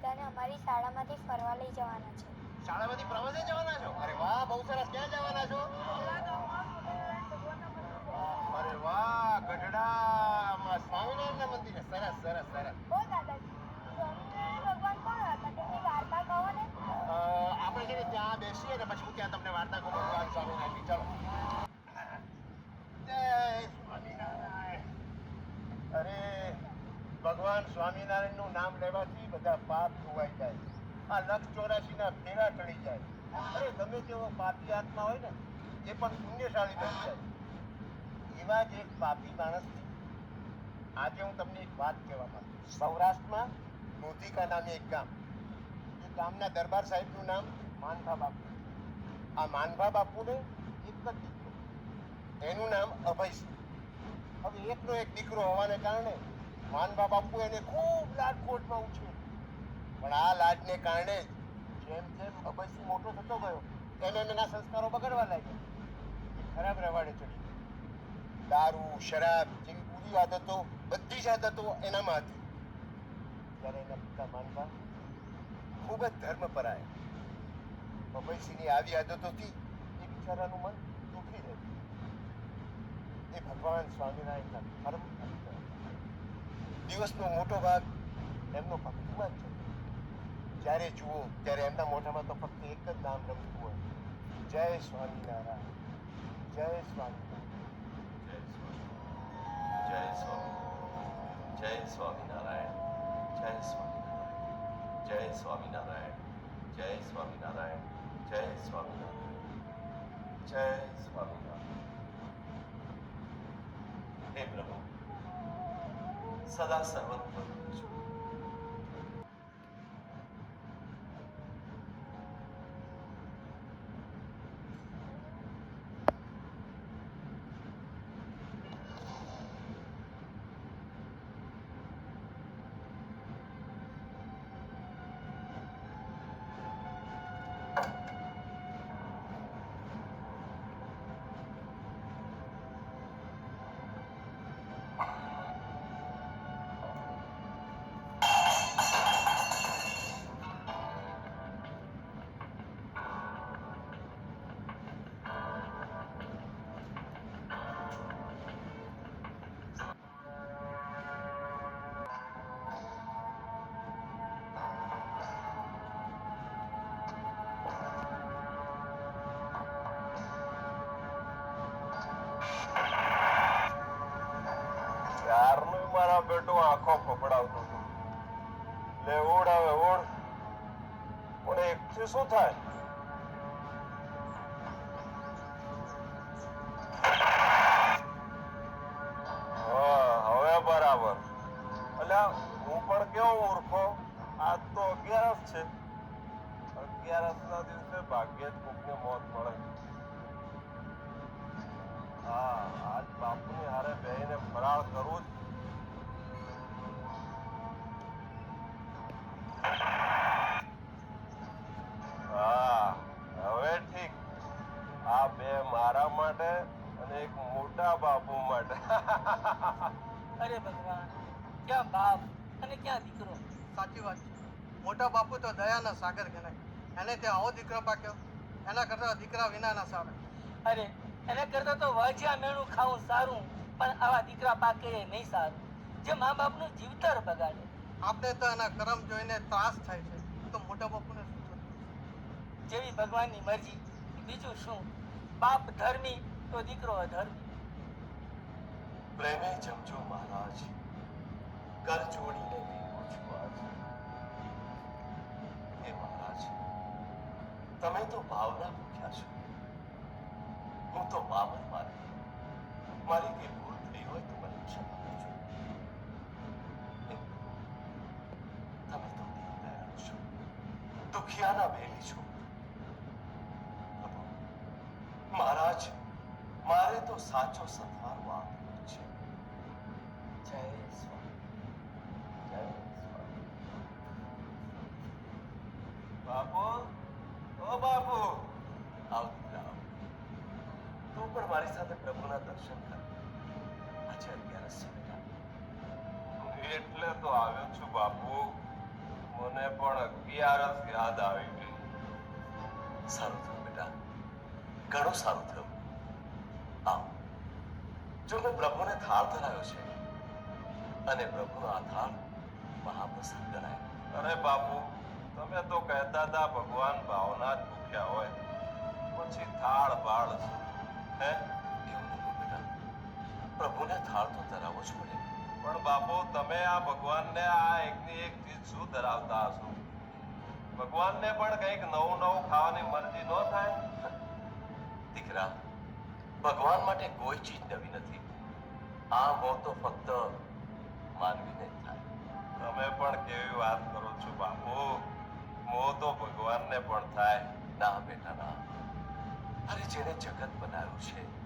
બધાને અમારી શાળામાંથી ફરવા લઈ જવાના છે. શાળામાંથી પ્રવાસે જવાના છો? અરે વાહ બહુ સરસ. ક્યાં જવાના છો? અરે વાહ ગઢડા સ્વામિનારાયણ મંદિર. સરસ સરસ સરસ. બહુ દાદાજી ભગવાન કોણ હતા? તેમની વાર્તા કહો ને. આપણે છે ત્યાં બેસીએ ને પછી હું ત્યાં તમને વાર્તા કહું. ભગવાન સ્વામિનારાયણની. ચાલો. જય સ્વામિનારાયણ. અરે ભગવાન સ્વામિનારાયણનું નામ લેવાથી બધા પાપ ધોવાઈ જાય. આ લક્ષ ચોરાશીના ફેરા ટળી જાય. અરે, ગમે તેવો પાપી આત્મા હોય ને, એ પણ પુણ્યશાળી બની જાય. એવા જ એક પાપી માણસની આજે હું તમને એક વાત કહેવા માંગુ સૌરાષ્ટ્રમાં મોધિકા નામે એક ગામ. એ ગામના દરબાર સાહેબનું નામ માનભા બાપુ. આ માનભા બાપુને એક જ દીકરો. એનું નામ અભયસિંહ. હવે એકનો એક દીકરો હોવાને કારણે માનભા બાપુ એને ખૂબ લાડકોટમાં ઉછે પણ આ લાડને કારણે જેમ જેમ અભયસિંહ મોટો થતો ગયો એમ એના સંસ્કારો બગડવા લાગ્યા. ખરાબ રવાડે ચડી દારૂ, શરાબ જેવી બુરી આદતો, બધી જ આદતો એનામાં હતી. ત્યારે એના પિતા માનવા ખૂબ જ ધર્મપરાય અભયસિંહની આવી આદતોથી એ બિચારાનું મન દુઃખી રહ્યું. એ ભગવાન સ્વામિનારાયણના ધર્મ હતા. દિવસનો મોટો ભાગ એમનો ભક્તિમાં જ જતો જ્યારે જુઓ, ત્યારે એમના મોઢામાં તો ફક્ત એક જ નામ રમતું હોય. જય સ્વામિનારાયણ. જય સ્વામિનારાયણ. જય સ્વામી જય સ્વામિનારાયણ. જય સ્વામિનારાયણ. જય સ્વામિનારાયણ. જય સ્વામિનારાયણ. જય સ્વામિનારાયણ. જય સ્વામિનારાયણ. હે પ્રભુ. सदा सर्वत्र આંખો ફફડાવતો હતો. લે ઓડ આવે ઓડ પણ એકથી શું થાય? મોટા બાપુ તો દયાના સાગર ગણાય એને તે આવો દીકરો પાક્યો. એના કરતા દીકરા વિનાના સારા અરે એને કરતા તો વાજ્યા મેળું ખાવું સારું પણ આવા દીકરા પાકે નહીં સારું. જે મા બાપનું જીવતર બગાડે. આપણે તો એના કરમ જોઈને ત્રાસ થાય છે. તો મોટા બાપુને શું જેવી ભગવાનની મરજી બીજું શું? બાપ ધર્મી તો દીકરો અધર્મી. પ્રેમે જમજો મહારાજ. કર જોડીને ભીખું છું તમે તો ભાવના મૂક્યા છો. હું તો બાબર મારી. મારી કઈ ભૂલ થઈ હોય તો મને ક્ષમા કરજો. તમે તો દીનદયાળ છો. દુખિયાના બેલી છો. મહારાજ, મારે તો સાચો સથવારો આપવો છે જય સ્વામી જય સ્વામી બાપુ ઓ બાપુ આવ દીકરા આવ તું પણ મારી સાથે પ્રભુના દર્શન એટલે તો આવ્યો છું બાપુ. મને પણ અગિયારસ યાદ આવી ગઈ સારું થયું બેટા. ઘણું સારું થયું. આવ જો મેં પ્રભુને થાળ ધરાવ્યો છે, અને પ્રભુનો આ થાળ મહાપ્રસાદ ગણાય. અરે બાપુ, તમે તો કહેતા હતા ભગવાન ભાવના જ ભૂખ્યા હોય. પછી થાળ બાળ શું? હે? એવું બેટા. પ્રભુને થાળ તો ધરાવવો જ પડે. પણ બાપુ તમે આ ભગવાનને આ એકની એક ચીજ શું ધરાવતા હશો? ભગવાનને પણ કંઈક નવું નવું ખાવાની મરજી ન થાય? દીકરા ભગવાન માટે કોઈ ચીજ નવી નથી. આ મોહ તો ફક્ત માનવીને થાય. તમે પણ કેવી વાત કરો છો બાપુ? મોહ તો ભગવાનને પણ થાય. ના બેટા ના. અરે જેને જગત બનાવ્યું છે.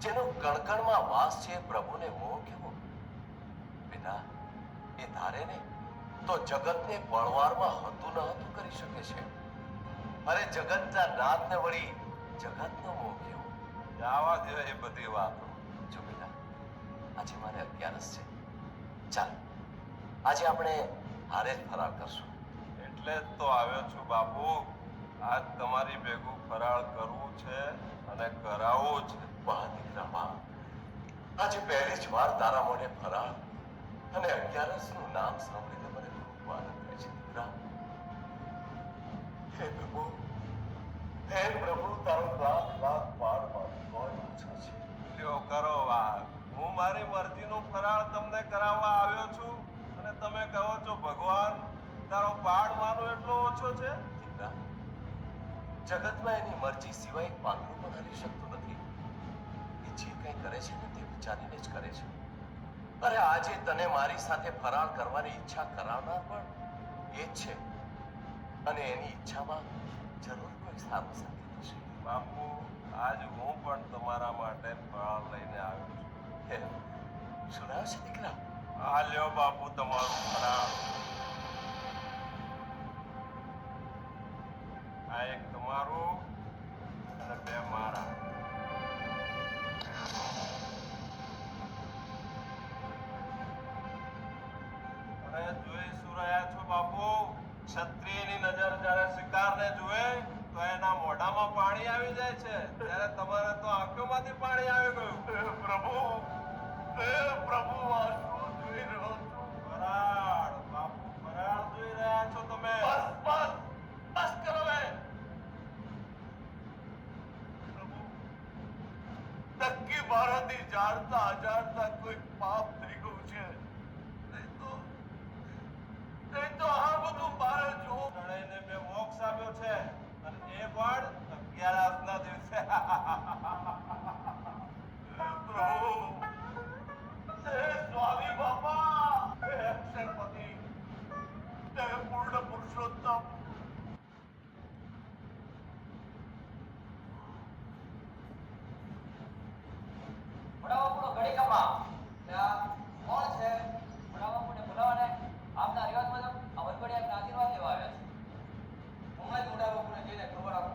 જેનો કણકણમાં વાસ છે પ્રભુને મોહ કેવો? બેટા એ ધારે ને તો જગતને બળવારમાં હતું ન હતું કરી શકે છે. અરે જગતના નાદને વળી જગતનો મોહ કેવો? આવા દે એ બધી વાતો. જો બેટા આજે મારે અગિયારસ છે. ચાલ આજે આપણે હારે જ ફરાર કરશું. એટલે જ તો આવ્યો છું બાપુ. આજ તમારી ભેગું ફરાળ કરવું છે અને કરાવવું છે. વાહ દીકરા આજે પહેલી જ વાર તારા મોઢે ફરાળ અને અગિયારસનું નામ સાંભળીને મને ખૂબ આનંદ થાય છે, દીકરા. હે પ્રભુ હે પ્રભુ, તારો લાખ લાખ પાડ પાડ કોઈ ઈચ્છા છે. લ્યો, કરો વાત. હું મારી મરજીનું ફરાળ તમને કરાવવા આવ્યો છું અને તમે કહો છો, ભગવાન, તારો પાડ માનો એટલો ઓછો છે? જગતમાં એની મરજી સિવાય પાંદડું પણ હલી શકતું નથી. એ જે કંઈ કરે છે ને તે વિચારીને જ કરે છે. અરે આજે તને મારી સાથે ફરાળ કરવાની ઈચ્છા કરાવનાર પણ એ જ છે. અને એની ઈચ્છામાં જરૂર કોઈ સારું સંકેત હશે. બાપુ આજ હું પણ તમારા માટે ફરાળ લઈને આવ્યો છું. સુનાવ છે દીકરા? આ લ્યો બાપુ તમારું ફરાળ. આ એક તમારું અને બે મારા. અરે જોઈ શું રહ્યા છો બાપુ ક્ષત્રિયની નજર જ્યારે શિકારને જુએ તો એના મોઢામાં પાણી આવી જાય છે. ત્યારે તમારે તો આંખોમાંથી પાણી આવી ગયું. પ્રભુ હે પ્રભુ આ શું જોઈ રહ્યો છું? બરાડ બાપુ બરાડ જોઈ રહ્યા છો તમે. બસ બસ બસ કરો હવે પ્રભુ નક્કી મારાથી જાણતા અજાણતા કોઈ પાપ થઈ ગયું છે. પુરુષોત્તમ વડાબાપુનો ઘડીકામાં ત્યાં કોણ છે વડાબાપુને બોલાવવાને આપના રિવાજ મુજબ આ વરઘોડિયાના આશીર્વાદ લેવા આવ્યા છે હમણાં જ વડાબાપુને જઈને ખબર આપો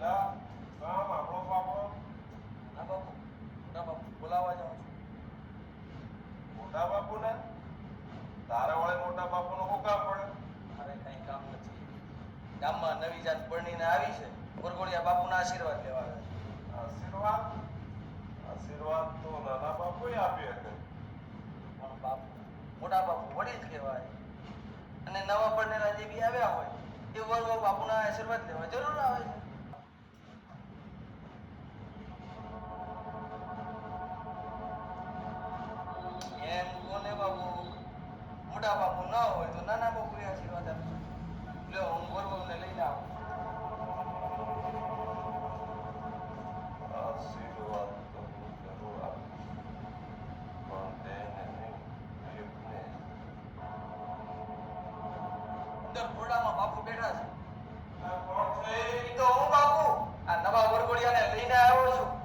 લા, કામ આપણો બાપો ના બાપુ વડાબાપુ બોલાવવા જાઉં છું મોટા બાપુને તારા વડે મોટા બાપુનું શું કામ પડે મારે કંઈ કામ નથી ગામમાં નવી જાત પરણીને આવી છે વરઘોડિયા બાપુના આશીર્વાદ લેવા આવે આશીર્વાદ? આશીર્વાદ તો નાના બાપુએ આપી હતો પણ બાપુ મોટા બાપુ વડીલ કહેવાય. અને નવા પરણેલા જે બી આવ્યા હોય એ વર બાપુના આશીર્વાદ લેવા જરૂર આવે છે. અંદર ખોરડામાં બાપુ બેઠા છે. તો હું બાપુ. આ નવા વરઘોડિયાને લઈને આવ્યો છું.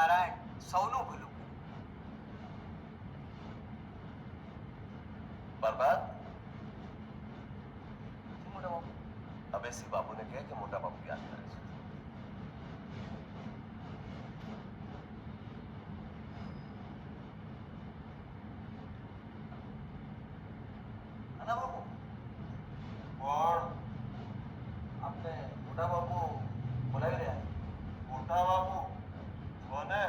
સ્વામિનારાયણ સૌનું ભલું. બરબાદ? મોટા બાપુ? અબેસી બાપુને કહે કે મોટા બાપુ યાદ કરે છે નાના બાપુ કોણ આપને મોટા બાપુ બોલાવી રહ્યા મોટા બાપુ કોને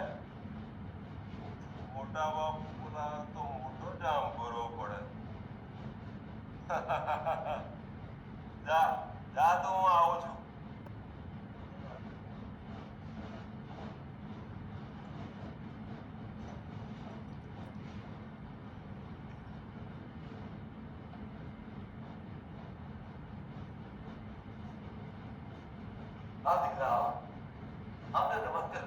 મોટા બાપુ બોલાવે તો મોટો જામ ભરવો પડે જા જા તો હું આવું છું આ દીકરા આવો. આપને નમન કર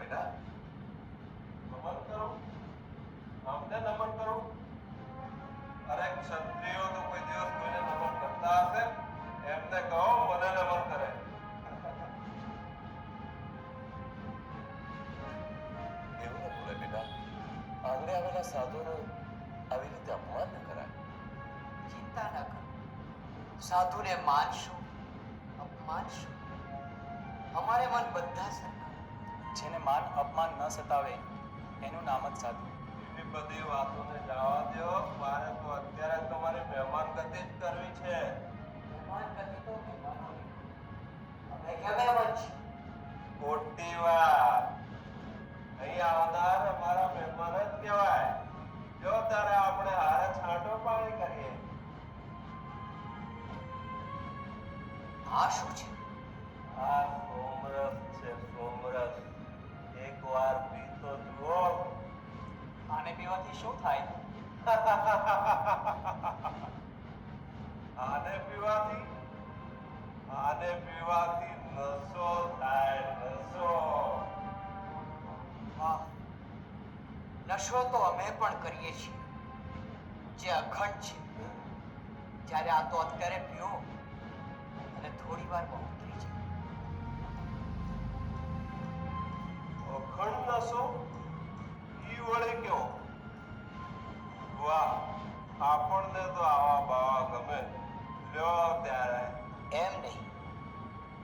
બેટા આંગણે આવેલા સાધુનું આવી રીતે અપમાન ન કરાય ચિંતા ન કરો સાધુને માનશું અપમાનશું અમારે મન બધા સરખા જેને માન અપમાન ન સતાવે એનું નામ જ સાધુ. એવી બધી વાતોને જવા દો મારે તો અત્યારે તમારે મહેમાન ગતિ જ કરવી છે. મહેમાન ગતિ તો. અમે. કેમ એમ જ? ખોટી વાત. અહીં આવનાર અમારા મહેમાન જ કહેવાય. જો તારે આપણે હારે છાંટો પાણી કરીએ. આ શું છે? આ સોમરસ છે સોમરસ એકવાર પી તો જુઓ આને પીવાથી શું થાય? આને પીવાથી? આને પીવાથી નશો થાય નસો. નશો તો અમે પણ કરીએ છીએ. જે અખંડ છે. જ્યારે આ તો અત્યારે પીઓ અને થોડી વાર જાય ઈ વળે કયો વાહ આપણને તો આવા બાવા ગમે. લ્યો ત્યારે. એમ નહીં.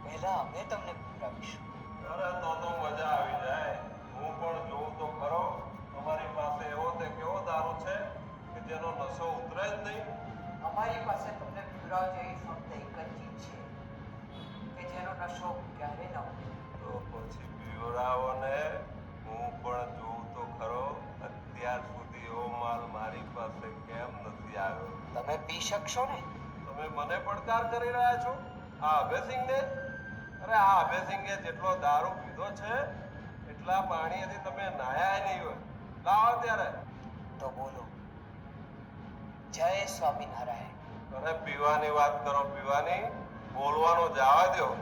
પહેલા અમે તમને પૂરાવીશું અરે તો તો મજા આવી જાય. હું પણ જોઉં તો ખરો. પી શકશો ને? તમે મને પડકાર કરી રહ્યા છો? આ અભયસિંહને અરે આ અભયસિંહે જેટલો દારૂ પીધો છે એટલા પાણીથી તમે નાયા નહીં હોય. લાવો ત્યારે તો બોલો. જય સ્વામિનારાયણ. અરે પીવાની વાત કરો પીવાની. બોલવાનું જવા દો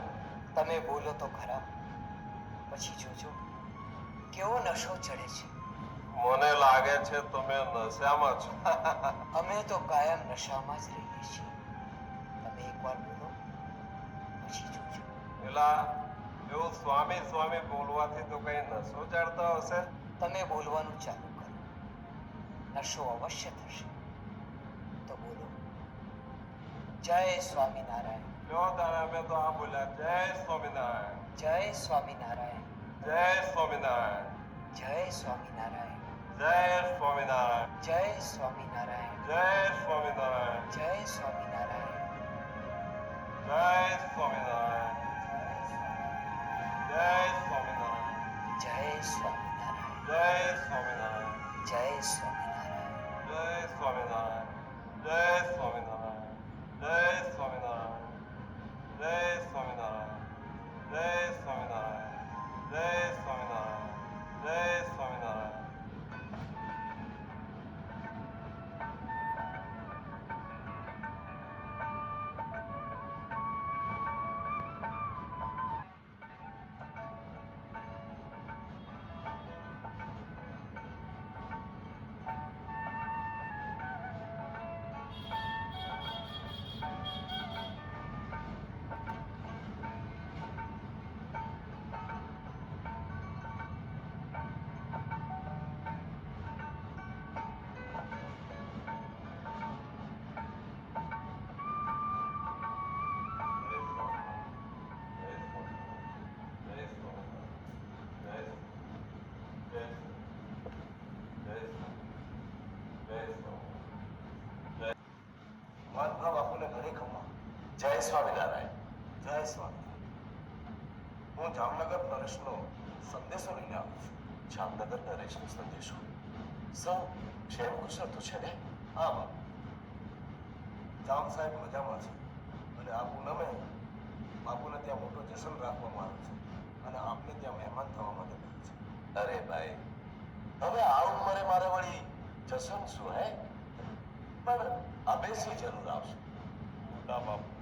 તમે બોલો તો ખરા. પછી જોજો. કેવો નશો ચડે છે. મને લાગે છે તમે નશામાં છો. અમે તો કાયમ નશામાં જ રહીએ છીએ. તમે એકવાર બોલો પછી જોજો. પેલા એવું સ્વામી સ્વામી બોલવાથી તો કઈ નશો ચડતો હશે? તમે બોલવાનું ચાલુ કરો. નશો અવશ્ય થશે. તો બોલો. જય સ્વામિનારાયણ. જો તારે અમે તો આ બોલ્યા જય સ્વામિનારાયણ. જય સ્વામિનારાયણ. જય સ્વામિનારાયણ. જય સ્વામિનારાયણ. જય સ્વામિનારાયણ જય સ્વામિનારાયણ જય સ્વામિનારાયણ જય સ્વામિનારાયણ જય સ્વામિનારાયણ જય સ્વામિનારાયણ જય સ્વામિનારાયણ જય સ્વામિનારાયણ જય સ્વામિનારાયણ સ્વામિનારાયણ જય સ્વામી હું જામનગર નરેશનો સંદેશો લઈને આવું છું. જામનગર નરેશનો સંદેશો. સૌ ક્ષેમ કુશળ તો છે ને? હા, બાપ. જામ સાહેબ મજામાં છે. અને આ પૂનમે બાપુને ત્યાં મોટો જશન રાખવામાં આવ્યો છે. અને આપને ત્યાં મહેમાન થવા માટે કહ્યું છે. અરે ભાઈ, હવે આ ઉંમરે મારે વળી જશન શું, હે? પણ અભેસી જરૂર આવશે. મોટા બાપુ.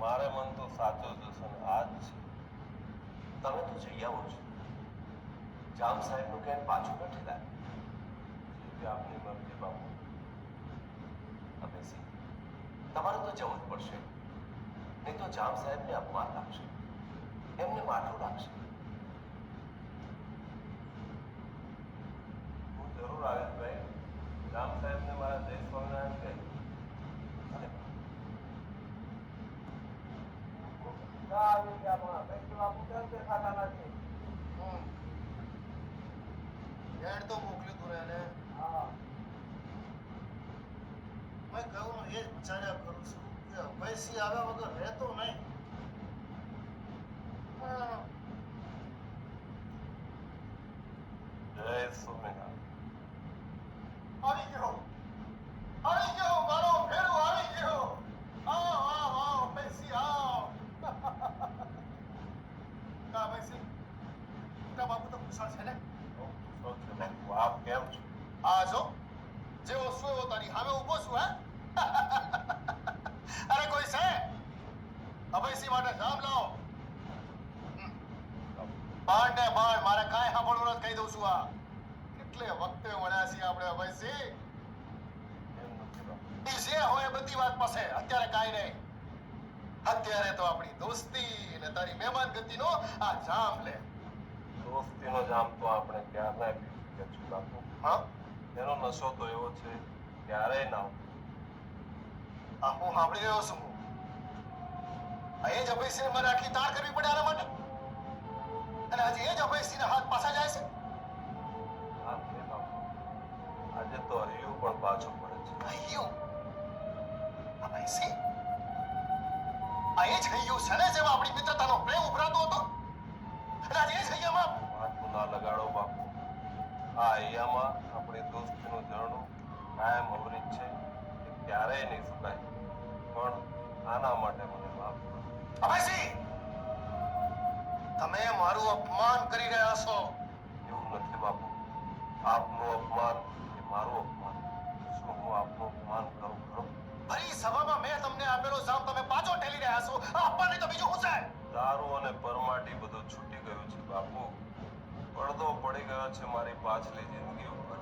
મારે મન તો સાચો દર્શન આ જ છે. તમે તો જઈ આવો છો. જામ સાહેબનું કેમ પાછું નથી લાગે આપની મરજી બાપુ. અભેસી તમારે તો જવું જ પડશે. નહીં તો જામ સાહેબને અપમાન લાગશે. એમને માઠું લાગશે હું જરૂર આવીશ ભાઈ રામ સાહેબને મારા જય સ્વામિનારાયણ કહે અને આવી ગયા પણ કંઈક બાપુ કેમ દેખાતા નથી એડ તો મોકલ્યું તું એને હા મેં કહ્યું હું એ જ વિચાર્યા કરું છું કે અભયસિંહ આવ્યા વગર રહેતો નહીં હા, જય સ્વામિનારાયણ આવી ગયો આવી ગયો મારો ભેરુ આવી ગયો આવ આવ આવ અભયસિંહ આવ કા અભયસિંહ કા બાપુ તો કુશળ છે ને સૌથી બાપુ આપ કેમ છો આ જો જેવો છું એવો તારી સામે ઊભો છું હે અરે કોઈ છે અભયસિંહ માટે જામ લાવો બાણ ને બાણ મારે કાંઈ સાંભળવું નથી કહી દઉં છું આ કેટલે વખતે વળ્યા છીએ આપણે અભયસિંહ કેમ નથી બાપુ ઈ જે હોય એ બધી વાત પાસે અત્યારે કાંઈ નહીં અત્યારે તો આપણી દોસ્તી ને મહેમાન આ જામ લે. દોસ્તીનો જામ તો આપણે ક્યારે ચૂક્યા છું હા? એનો નશો તો એવો છે ક્યારેય ના આ હું સાંભળી રહ્યો છું. એ જ અભયસિંહ મને આટલી તાર કરવી પડે આના માટે? અને આજે એ જ અભયસિંહ હાથ પાછા જાય છે? આજે તો હરિયું પણ પાછું પડે છે. હરિયું? અભયસિંહ? આ એ જ હૈયું ને જેમાં આપણી મિત્રતાનો પ્રેમ ઉભરાતો હતો? અને આજે એ જ હૈયામાં માથું ના લગાડો બાપુ. આ અહીંયામાં આપણી દોસ્તીનું ઝરણું કાયમ અવરિત છે એ ક્યારેય નહીં સુકાય. પણ આના માટે મને માફ કરો. અભયસિંહ તમે મારું અપમાન કરી રહ્યા છો. એવું નથી બાપુ. આપનું અપમાન એ મારું અપમાન શું હું આપનું અપમાન પડદો પડી ગયો છે મારી પાછલી જિંદગી ઉપર.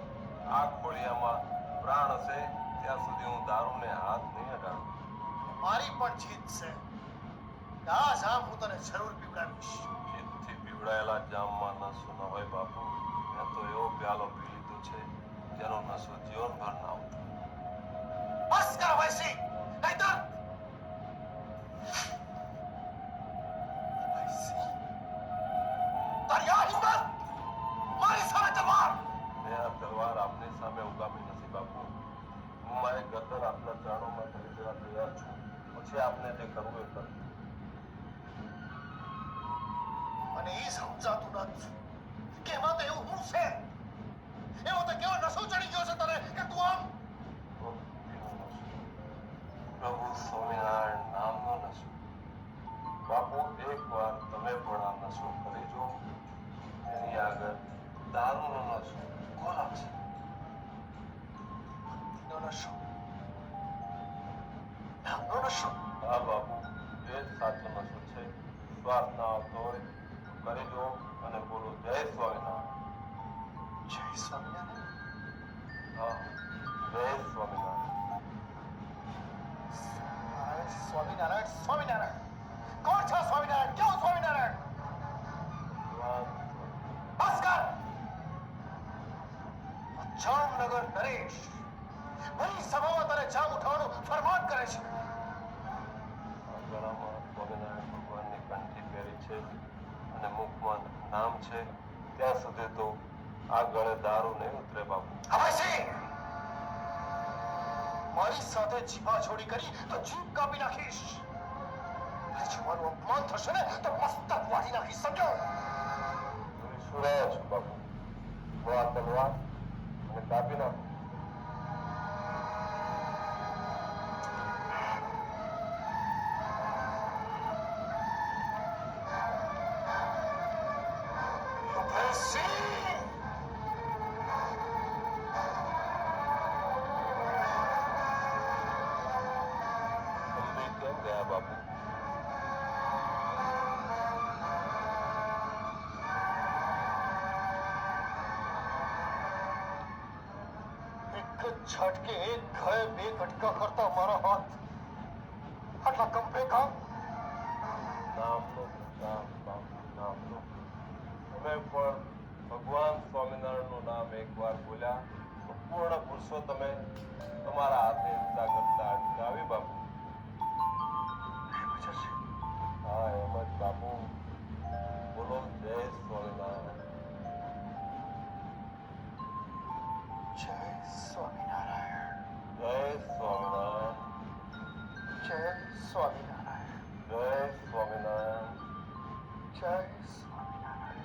આ ખોળિયામાં પ્રાણ છે ત્યાં સુધી હું દારૂને હાથ નહીં અડાડું. મારી પણ જીત છે. આ જામ હું તને જરૂર પીવડાવીશ. જીતથી પીવડાયેલા જામમાં નસો ન હોય બાપુ. મેં તો એવો પ્યાલો પી લીધો છે જેનો નસો જીવનભર ના આવતો. બસ કર વૈસી નહીતર શ્વાસ ના આવતો હોય કરી અને બોલો જય સ્વામિનારાયણ. જય સ્વામિનારાયણ. હા જય સ્વામિનારાયણ. સ્વામિનારાયણ સ્વામિનારાયણ. કોણ છો સ્વામિનારાયણ? કેવો સ્વામિનારાયણ? બસ કર જામનગર નરેશ. મારી સભામાં તને જામ ઉઠાવવાનું ફરમાન કરે છે આ ગળામાં સ્વામિનારાયણ ભગવાનની કંઠી પહેરી છે. અને મુખમાં નામ છે. ત્યાં સુધી તો આ ગળે દારૂ નહીં ઉતરે બાપુ મારી સાથે જીભા છોડી કરી તો જીભ કાપી નાખીશ. મારું અપમાન થશે ને તો મસ્તક વાળી નાખી શક્યો શું રહ્યા છો બાપુ. હું આ તલવાર અને કાપી નાખો. એક જ ઝાટકે એક ઘાએ બે ઘટકા કરતા મારા હાથ. આટલા કંપે કામ નામનો નામ બાપુ નામનો તમે પણ ભગવાન સ્વામિનારાયણનું નામ એકવાર બોલ્યા તો પૂર્ણ પુરુષોત્તમે તમારા હાથે હિંસા કરતા અટકાવી બાપુ. હા એમ જ બાપુ. બોલો જય સ્વામિનારાયણ. જય સ્વામિનારાયણ